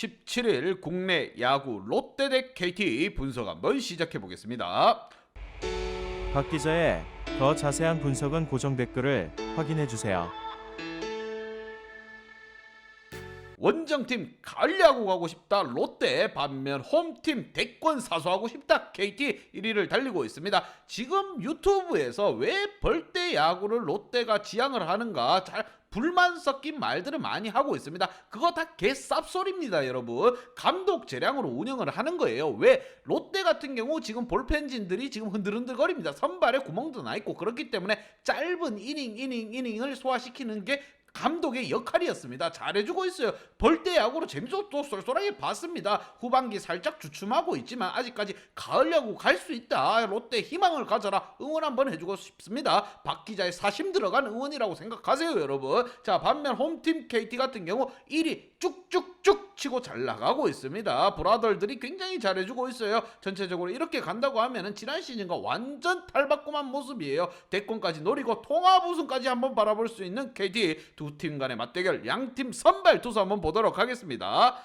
5월 17일 국내 야구 롯데 대 KT 분석 한번 시작해 보겠습니다. 박 기자의 더 자세한 분석은 고정 댓글을 확인해 주세요. 원정팀 가을야구 가고 싶다 롯데 반면 홈팀 대권 사수하고 싶다 KT 1위를 달리고 있습니다. 지금 유튜브에서 왜 벌떼 야구를 롯데가 지향을 하는가 잘 불만 섞인 말들을 많이 하고 있습니다. 그거 다 개쌉소리입니다, 여러분. 감독 재량으로 운영을 하는 거예요. 왜 롯데 같은 경우 지금 볼펜진들이 지금 흔들흔들거립니다. 선발에 구멍도 나 있고 그렇기 때문에 짧은 이닝 이닝 이닝을 소화시키는 게 감독의 역할이었습니다. 잘해주고 있어요. 벌떼 야구로 재밌어 또 쏠쏠하게 봤습니다. 후반기 살짝 주춤하고 있지만 아직까지 가을 야구 갈 수 있다. 롯데 희망을 가져라. 응원 한번 해주고 싶습니다. 박 기자의 사심 들어간 응원이라고 생각하세요, 여러분. 자 반면 홈팀 KT 같은 경우 1위 쭉쭉쭉 치고 잘 나가고 있습니다. 브라더들이 굉장히 잘해주고 있어요. 전체적으로 이렇게 간다고 하면은 지난 시즌과 완전 탈바꿈한 모습이에요. 대권까지 노리고 통합 우승까지 한번 바라볼 수 있는 KT 두 팀 간의 맞대결 양팀 선발 투수 한번 보도록 하겠습니다.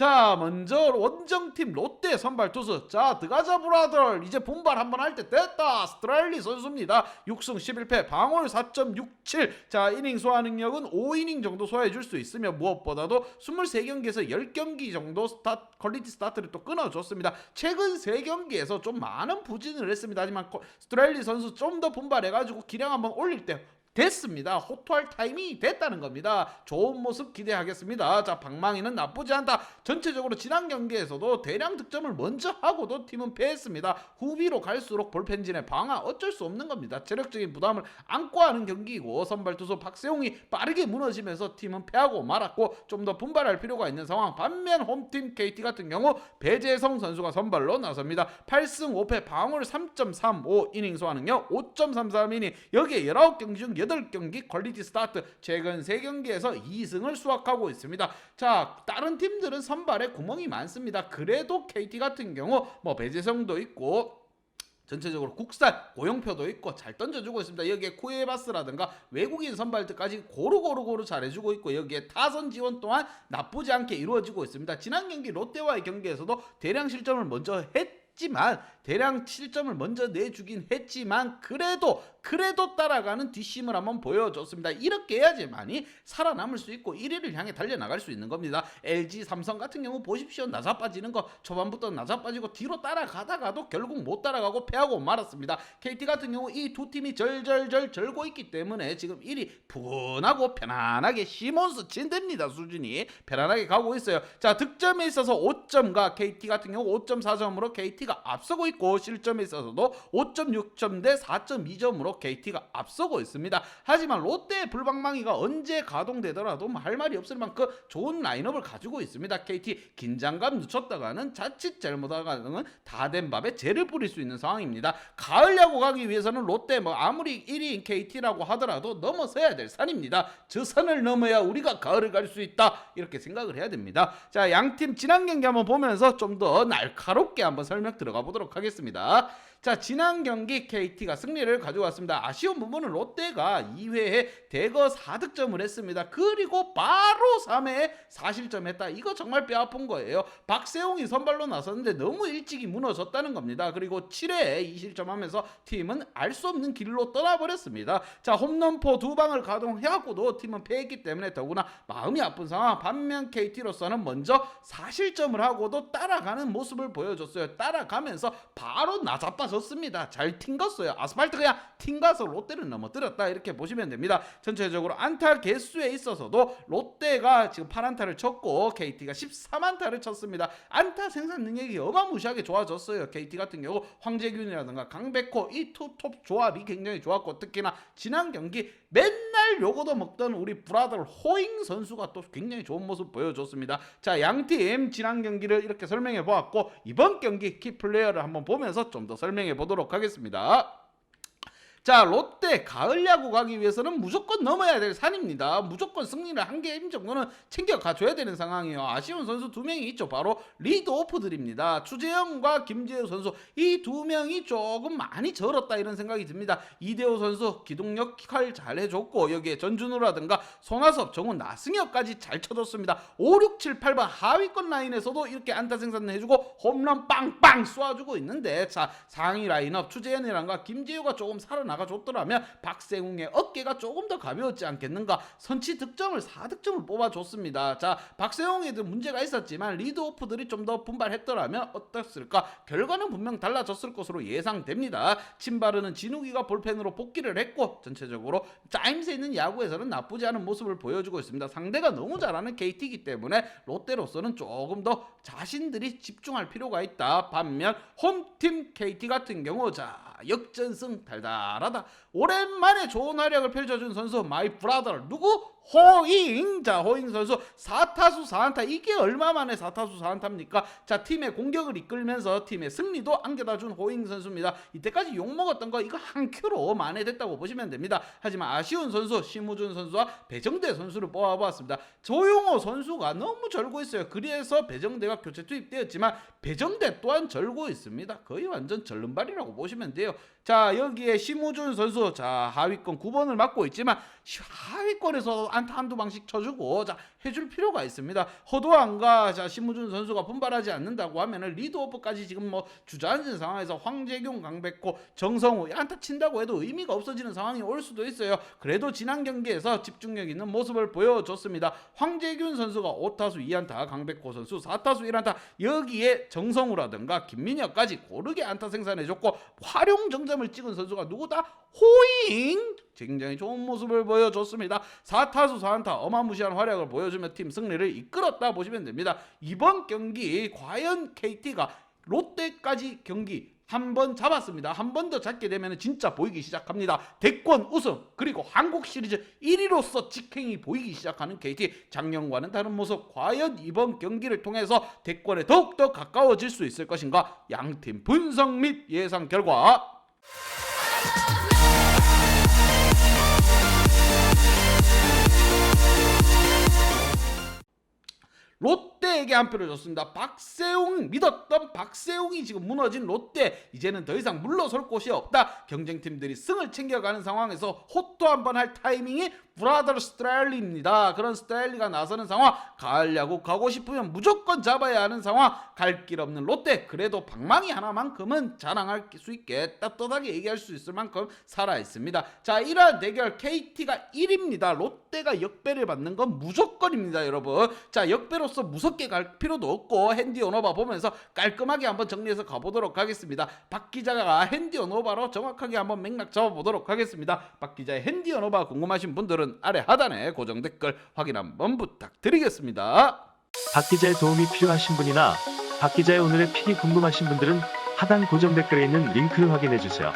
자 먼저 원정팀 롯데 선발 투수. 자 드가자 브라더 이제 분발 한번 할 때 됐다. 스트라일리 선수입니다. 6승 11패 방울 4.67자 이닝 소화 능력은 5이닝 정도 소화해 줄 수 있으며 무엇보다도 23경기에서 10경기 정도 스타 퀄리티 스타트를 또 끊어줬습니다. 최근 3경기에서 좀 많은 부진을 했습니다. 하지만 코- 스트라일리 선수 좀 더 분발해가지고 기량 한번 올릴 때 됐습니다. 호투할 타이밍이 됐다는 겁니다. 좋은 모습 기대하겠습니다. 자, 방망이는 나쁘지 않다. 전체적으로 지난 경기에서도 대량 득점을 먼저 하고도 팀은 패했습니다. 후비로 갈수록 볼펜진의 방아 어쩔 수 없는 겁니다. 체력적인 부담을 안고 하는 경기이고 선발 투수 박세웅이 빠르게 무너지면서 팀은 패하고 말았고 좀 더 분발할 필요가 있는 상황. 반면 홈팀 KT 같은 경우 배재성 선수가 선발로 나섭니다. 8승 5패 방울 3.35 이닝 소화능력 5.33이닝 여기에 19경기 중 8경기 퀄리티 스타트 최근 3경기에서 2승을 수확하고 있습니다. 자 다른 팀들은 선발에 구멍이 많습니다. 그래도 KT 같은 경우 뭐 배재성도 있고 전체적으로 국산 고용표도 있고 잘 던져주고 있습니다. 여기에 쿠에바스라든가 외국인 선발들까지 고루고루고루 잘해주고 있고 여기에 타선 지원 또한 나쁘지 않게 이루어지고 있습니다. 지난 경기 롯데와의 경기에서도 대량 실점을 먼저 했 지만 대량 실점을 먼저 내주긴 했지만 그래도 그래도 따라가는 뒷심을 한번 보여줬습니다. 이렇게 해야지만이 살아남을 수 있고 1위를 향해 달려나갈 수 있는 겁니다. LG 삼성 같은 경우 보십시오. 낮아 빠지는 거 초반부터 낮아 빠지고 뒤로 따라가다가도 결국 못 따라가고 패하고 말았습니다. KT 같은 경우 이 두 팀이 절절절 절고 있기 때문에 지금 1위 푸근하고 편안하게 시몬스 진됩니다. 수준이 편안하게 가고 있어요. 자 득점에 있어서 5점과 KT 같은 경우 5.4점으로 KT가 앞서고 있고 실점에 있어서도 5.6점 대 4.2점으로 KT가 앞서고 있습니다. 하지만 롯데의 불방망이가 언제 가동되더라도 뭐 할 말이 없을 만큼 좋은 라인업을 가지고 있습니다. KT 긴장감 늦췄다가는 자칫 잘못하가는 다 된 밥에 재를 뿌릴 수 있는 상황입니다. 가을 야구 가기 위해서는 롯데 뭐 아무리 1위인 KT라고 하더라도 넘어서야 될 산입니다. 저 산을 넘어야 우리가 가을을 갈 수 있다 이렇게 생각을 해야 됩니다. 자 양 팀 지난 경기 한번 보면서 좀 더 날카롭게 한번 설명 들어가 보도록 하겠습니다. 자 지난 경기 KT가 승리를 가져왔습니다. 아쉬운 부분은 롯데가 2회에 대거 4득점을 했습니다. 그리고 바로 3회에 4실점 했다. 이거 정말 뼈아픈 거예요. 박세웅이 선발로 나섰는데 너무 일찍이 무너졌다는 겁니다. 그리고 7회에 2실점 하면서 팀은 알 수 없는 길로 떠나버렸습니다. 자 홈런포 두 방을 가동해갖고도 팀은 패했기 때문에 더구나 마음이 아픈 상황. 반면 KT로서는 먼저 4실점을 하고도 따라가는 모습을 보여줬어요. 따라가면서 바로 나 자빠졌습니다. 잘 튕겼어요. 아스팔트 그냥 튕가서 롯데를 넘어뜨렸다 이렇게 보시면 됩니다. 전체적으로 안타 개수에 있어서도 롯데가 지금 8안타를 쳤고 KT가 13안타를 쳤습니다. 안타 생산 능력이 어마무시하게 좋아졌어요. KT 같은 경우 황재균이라든가 강백호 이 투톱 조합이 굉장히 좋았고 특히나 지난 경기 맨날 요거도 먹던 우리 브라더 호잉 선수가 또 굉장히 좋은 모습 보여줬습니다. 자, 양팀 지난 경기를 이렇게 설명해 보았고 이번 경기 키 플레이어를 한번 보면서 좀 더 설명해 보도록 하겠습니다. 자 롯데 가을 야구 가기 위해서는 무조건 넘어야 될 산입니다. 무조건 승리를 한 게임 정도는 챙겨 가줘야 되는 상황이에요. 아쉬운 선수 두 명이 있죠. 바로 리드 오프들입니다. 추재영과 김재우 선수 이 두 명이 조금 많이 절었다 이런 생각이 듭니다. 이대호 선수 기동력 칼 잘해줬고 여기에 전준우라든가 손아섭, 정우, 나승엽까지 잘 쳐줬습니다. 5, 6, 7, 8번 하위권 라인에서도 이렇게 안타 생산해주고 홈런 빵빵 쏘아주고 있는데 자 상위 라인업 추재현이랑과 김재우가 조금 살아나 가 줬더라면 박세웅의 어깨가 조금 더 가벼웠지 않겠는가 선취 득점을 4득점을 뽑아줬습니다. 자 박세웅에도 문제가 있었지만 리드오프들이 좀 더 분발했더라면 어땠을까 결과는 분명 달라졌을 것으로 예상됩니다. 침바르는 진욱이가 볼펜으로 복귀를 했고 전체적으로 짜임새 있는 야구에서는 나쁘지 않은 모습을 보여주고 있습니다. 상대가 너무 잘하는 KT이기 때문에 롯데로서는 조금 더 자신들이 집중할 필요가 있다. 반면 홈팀 KT 같은 경우 자 역전승 달달하다. 오랜만에 좋은 활약을 펼쳐준 선수 마이 브라더 누구? 호잉 자 호잉 선수 4타수 4안타. 이게 얼마 만에 4타수 4안타입니까? 자 팀의 공격을 이끌면서 팀의 승리도 안겨다 준 호잉 선수입니다. 이때까지 욕먹었던 거 이거 한 큐로 만회됐다고 보시면 됩니다. 하지만 아쉬운 선수 심우준 선수와 배정대 선수를 뽑아보았습니다. 조용호 선수가 너무 절고 있어요. 그래서 배정대가 교체 투입되었지만 배정대 또한 절고 있습니다. 거의 완전 절름발이라고 보시면 돼요 자 여기에 심우준 선수 자 하위권 9번을 맡고 있지만 시- 하위권에서 안타 한두 방씩 쳐주고 자 해줄 필요가 있습니다. 허도안과 자 심우준 선수가 분발하지 않는다고 하면은 리드오프까지 지금 뭐 주저앉은 상황에서 황재균 강백호 정성우 이 안타 친다고 해도 의미가 없어지는 상황이 올 수도 있어요. 그래도 지난 경기에서 집중력 있는 모습을 보여줬습니다. 황재균 선수가 5타수 2안타 강백호 선수 4타수 1안타 여기에 정성우라든가 김민혁까지 고르게 안타 생산해줬고 활용 정점을 찍은 선수가 누구다? 호잉 굉장히 좋은 모습을 보여줬습니다. 4타수 4안타 어마무시한 활약을 보여주며 팀 승리를 이끌었다 보시면 됩니다. 이번 경기 과연 KT가 롯데까지 경기 한 번 잡았습니다. 한 번 더 잡게 되면 진짜 보이기 시작합니다. 대권 우승 그리고 한국 시리즈 1위로서 직행이 보이기 시작하는 KT 작년과는 다른 모습 과연 이번 경기를 통해서 대권에 더욱더 가까워질 수 있을 것인가 양팀 분석 및 예상 결과 롯데에게 한 표를 줬습니다. 박세웅 믿었던 박세웅이 지금 무너진 롯데 이제는 더 이상 물러설 곳이 없다. 경쟁팀들이 승을 챙겨가는 상황에서 호투 한번 할 타이밍이 브라더 스트라일리입니다. 그런 스트라일리가 나서는 상황 야구 가고 싶으면 무조건 잡아야 하는 상황 갈 길 없는 롯데 그래도 방망이 하나만큼은 자랑할 수 있게 떳떳하게 얘기할 수 있을 만큼 살아 있습니다. 자 이러한 대결 KT가 1입니다. 롯데가 역배를 받는 건 무조건입니다, 여러분. 자 역배로 서 무섭게 갈 필요도 없고 핸디 오너바 보면서 깔끔하게 한번 정리해서 가보도록 하겠습니다. 박 기자가 핸디 오너바로 정확하게 한번 맥락 잡아보도록 하겠습니다. 박 기자의 핸디 오너바 궁금하신 분들은 아래 하단에 고정 댓글 확인 한번 부탁드리겠습니다. 박 기자의 도움이 필요하신 분이나 박 기자의 오늘의 픽이 궁금하신 분들은 하단 고정 댓글에 있는 링크를 확인해 주세요.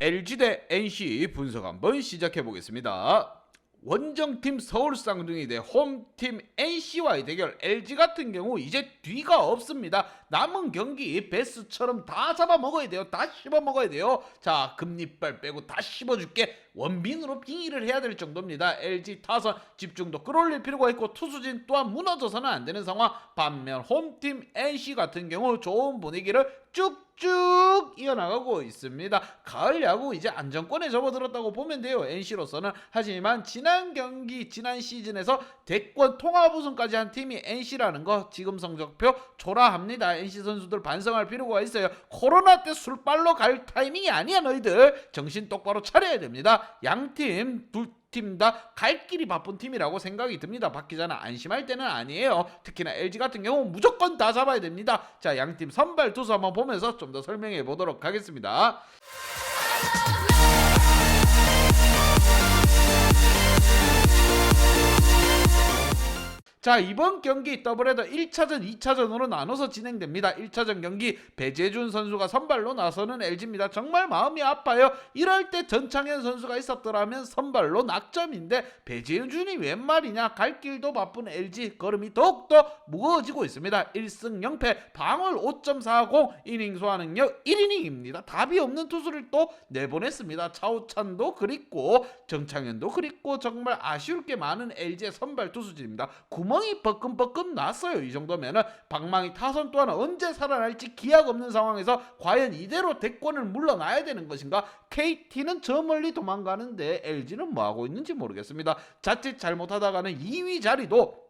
LG 대 NC 분석 한번 시작해 보겠습니다. 원정팀 서울 쌍둥이 대 홈팀 NC와의 대결 LG 같은 경우 이제 뒤가 없습니다. 남은 경기 베스처럼 다 잡아 먹어야 돼요. 다 씹어 먹어야 돼요. 자 금리빨 빼고 다 씹어줄게. 원빈으로 빙의를 해야 될 정도입니다. LG 타선 집중도 끌어올릴 필요가 있고 투수진 또한 무너져서는 안 되는 상황. 반면 홈팀 NC 같은 경우 좋은 분위기를 쭉쭉 이어나가고 있습니다. 가을 야구 이제 안정권에 접어들었다고 보면 돼요. NC로서는 하지만 지난 경기 지난 시즌에서 대권 통합 우승까지 한 팀이 NC라는 거 지금 성적표 초라합니다. NC 선수들 반성할 필요가 있어요. 코로나 때 술빨로 갈 타이밍이 아니야 너희들. 정신 똑바로 차려야 됩니다. 양팀 둘 팀다갈 길이 바쁜 팀이라고 생각이 듭니다. 박 기자는 안심할 때는 아니에요. 특히나 LG 같은 경우 무조건 다 잡아야 됩니다. 자, 양팀 선발 투수 한번 보면서 좀 더 설명해 보도록 하겠습니다. 자 이번 경기 더블헤더 1차전 2차전으로 나눠서 진행됩니다. 1차전 경기 배재준 선수가 선발로 나서는 LG입니다. 정말 마음이 아파요. 이럴 때 전창현 선수가 있었더라면 선발로 낙점인데 배재준이 웬 말이냐? 갈 길도 바쁜 LG 걸음이 더욱더 무거워지고 있습니다. 1승 0패 방울 5.40 이닝 소화능력 1이닝입니다. 답이 없는 투수를 또 내보냈습니다. 차우찬도 그립고 정창현도 그립고 정말 아쉬울 게 많은 LG의 선발 투수진입니다. 구멍 이 뻐끔뻐끔 났어요. 이 정도면은 방망이 타선 또한 언제 살아날지 기약 없는 상황에서 과연 이대로 대권을 물러나야 되는 것인가? KT는 저 멀리 도망가는데 LG는 뭐 하고 있는지 모르겠습니다. 자칫 잘못하다가는 2위 자리도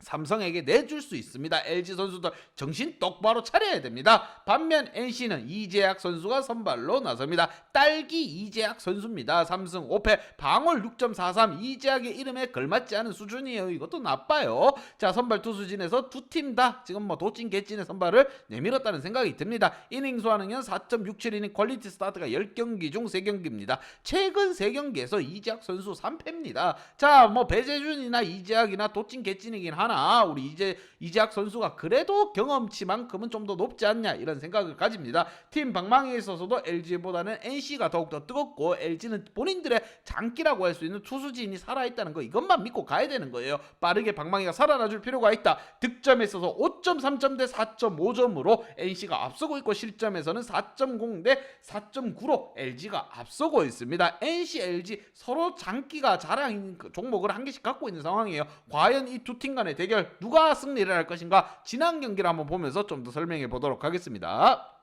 삼성에게 내줄 수 있습니다. LG 선수들 정신 똑바로 차려야 됩니다. 반면 NC는 이재학 선수가 선발로 나섭니다. 딸기 이재학 선수입니다. 3승 5패 방울 6.43 이재학의 이름에 걸맞지 않은 수준이에요. 이것도 나빠요. 자 선발 투수진에서 두 팀 다 지금 뭐 도찐 개찐의 선발을 내밀었다는 생각이 듭니다. 이닝 소화능은 4.67이닝 퀄리티 스타트가 10경기 중 3경기입니다. 최근 3경기에서 이재학 선수 3패입니다. 자 뭐 배재준이나 이재학이나 도찐 개찐이긴 하나 우리 이제 이재학 선수가 그래도 경험치만큼은 좀 더 높지 않냐 이런 생각을 가집니다. 팀 방망이에 있어서도 LG보다는 NC가 더욱더 뜨겁고 LG는 본인들의 장기라고 할 수 있는 투수진이 살아있다는 거 이것만 믿고 가야 되는 거예요. 빠르게 방망이가 살아나 줄 필요가 있다. 득점에 있어서 5.3점 대 4.5점으로 NC가 앞서고 있고 실점에서는 4.0 대 4.9로 LG가 앞서고 있습니다. NC, LG 서로 장기가 자랑인 그 종목을 한 개씩 갖고 있는 상황이에요. 과연 이 두 팀 간의 대결 누가 승리를 할 것인가 지난 경기를 한번 보면서 좀 더 설명해 보도록 하겠습니다.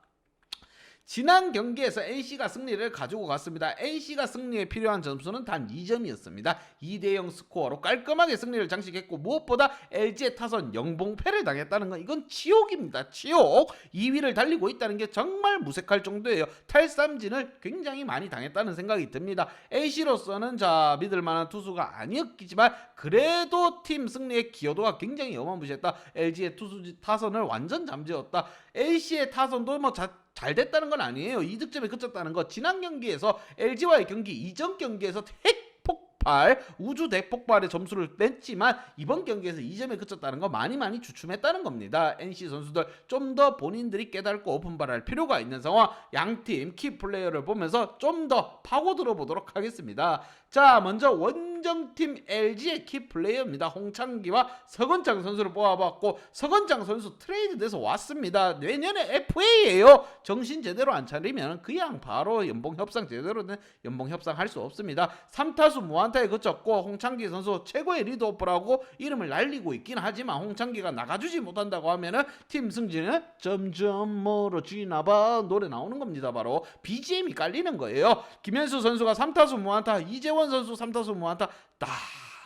지난 경기에서 NC가 승리를 가지고 갔습니다. NC가 승리에 필요한 점수는 단 2점이었습니다. 2대0 스코어로 깔끔하게 승리를 장식했고 무엇보다 LG의 타선 영봉패를 당했다는 건 이건 치욕입니다. 치욕. 2위를 달리고 있다는 게 정말 무색할 정도예요. 탈삼진을 굉장히 많이 당했다는 생각이 듭니다. NC로서는 자 믿을 만한 투수가 아니었지만 그래도 팀 승리의 기여도가 굉장히 어마무시했다. LG의 투수 타선을 완전 잠재웠다. NC의 타선도 뭐 자, 잘 됐다는 건 아니에요. 이득점에 그쳤다는 거. 지난 경기에서 LG와의 경기 이전 경기에서 택 8 우주 대폭발의 점수를 뺐지만 이번 경기에서 2점에 그쳤다는 거 많이 많이 주춤했다는 겁니다. NC 선수들 좀 더 본인들이 깨닫고 오픈발할 필요가 있는 상황 양팀 키 플레이어를 보면서 좀 더 파고들어 보도록 하겠습니다. 자 먼저 원정팀 LG의 키 플레이어입니다. 홍창기와 서건장 선수를 뽑아봤고 서건장 선수 트레이드 돼서 왔습니다. 내년에 FA예요. 정신 제대로 안 차리면 그냥 바로 연봉 협상 제대로 는 연봉 협상 할 수 없습니다. 3타수 무한 안타에 그쳤고 홍창기 선수 최고의 리드오프라고 이름을 날리고 있긴 하지만 홍창기가 나가주지 못한다고 하면은 팀 승진은 점점 멀어지나 봐 노래 나오는 겁니다. 바로 BGM이 깔리는 거예요. 김현수 선수가 3타수 무안타, 이재원 선수 3타수 무안타 딱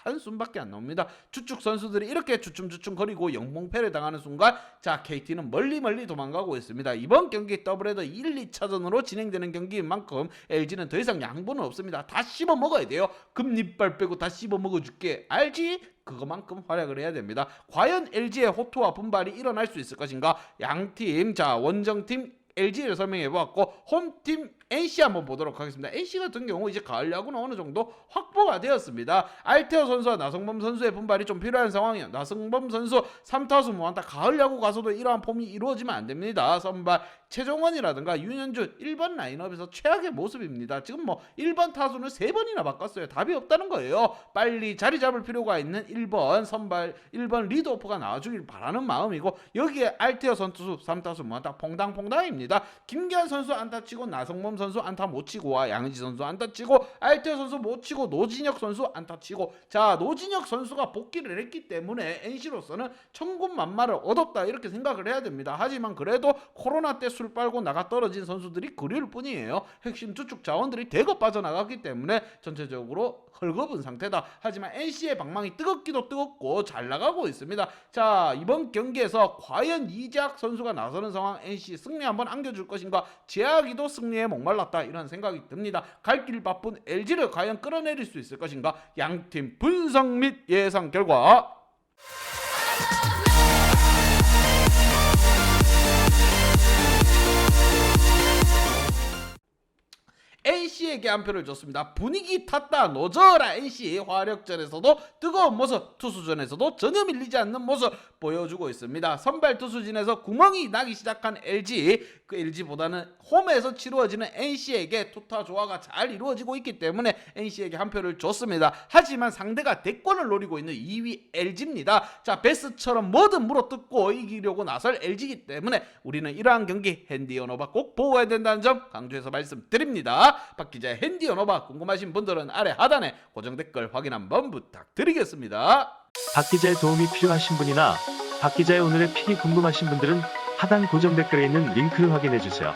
한숨밖에 안 나옵니다. 주축 선수들이 이렇게 주춤주춤 거리고 영봉패를 당하는 순간 자 KT는 멀리 멀리 도망가고 있습니다. 이번 경기 더블헤더 1, 2차전으로 진행되는 경기인 만큼 LG는 더 이상 양보는 없습니다. 다 씹어 먹어야 돼요. 금리빨 빼고 다 씹어 먹어줄게. 알지? 그거만큼 활약을 해야 됩니다. 과연 LG의 호투와 분발이 일어날 수 있을 것인가? 양팀 자 원정팀 LG를 설명해 보았고 홈팀 NC 한번 보도록 하겠습니다. NC 같은 경우 이제 가을 야구는 어느 정도 확보가 되었습니다. 알테오 선수와 나성범 선수의 분발이 좀 필요한 상황이에요. 나성범 선수 3타수 무안타 가을 야구 가서도 이러한 폼이 이루어지면 안 됩니다. 선발 최종원이라든가 윤현주 1번 라인업에서 최악의 모습입니다. 지금 뭐 1번 타수는 3번이나 바꿨어요. 답이 없다는 거예요. 빨리 자리 잡을 필요가 있는 1번 선발 1번 리드오프가 나와주길 바라는 마음이고 여기에 알테오 선수 3타수 무안타 퐁당퐁당입니다. 김기환 선수 안타 치고 나성범 선수 안타 못 치고 와 양지 선수 안타 치고 알테오 선수 못 치고 노진혁 선수 안타 치고 자 노진혁 선수가 복귀를 했기 때문에 NC로서는 천군만마를 얻었다 이렇게 생각을 해야 됩니다. 하지만 그래도 코로나 때 술 빨고 나가 떨어진 선수들이 그리울 뿐이에요. 핵심 주축 자원들이 대거 빠져나갔기 때문에 전체적으로 헐겁은 상태다. 하지만 NC의 방망이 뜨겁기도 뜨겁고 잘 나가고 있습니다. 자 이번 경기에서 과연 이재학 선수가 나서는 상황 NC 승리 한번 안겨줄 것인가? 제약이도 승리에 목 말랐다 이런 생각이 듭니다. 갈 길 바쁜 LG를 과연 끌어내릴 수 있을 것인가? 양팀 분석 및 예상 결과 NC NC에게 한 표를 줬습니다. 분위기 탔다 노져라 NC 화력전에서도 뜨거운 모습, 투수전에서도 전혀 밀리지 않는 모습 보여주고 있습니다. 선발 투수진에서 구멍이 나기 시작한 LG, 그 LG보다는 홈에서 치루어지는 NC에게 투타 조화가 잘 이루어지고 있기 때문에 NC에게 한 표를 줬습니다. 하지만 상대가 대권을 노리고 있는 2위 LG입니다. 자 베스처럼 뭐든 물어뜯고 이기려고 나설 LG이기 때문에 우리는 이러한 경기 핸디 언어바 꼭 보고해야 된다는 점 강조해서 말씀드립니다. 박 기자의 핸디 언어바 궁금하신 분들은 아래 하단에 고정 댓글 확인 한번 부탁드리겠습니다. 박 기자의 도움이 필요하신 분이나 박 기자의 오늘의 픽이 궁금하신 분들은 하단 고정 댓글에 있는 링크를 확인해 주세요.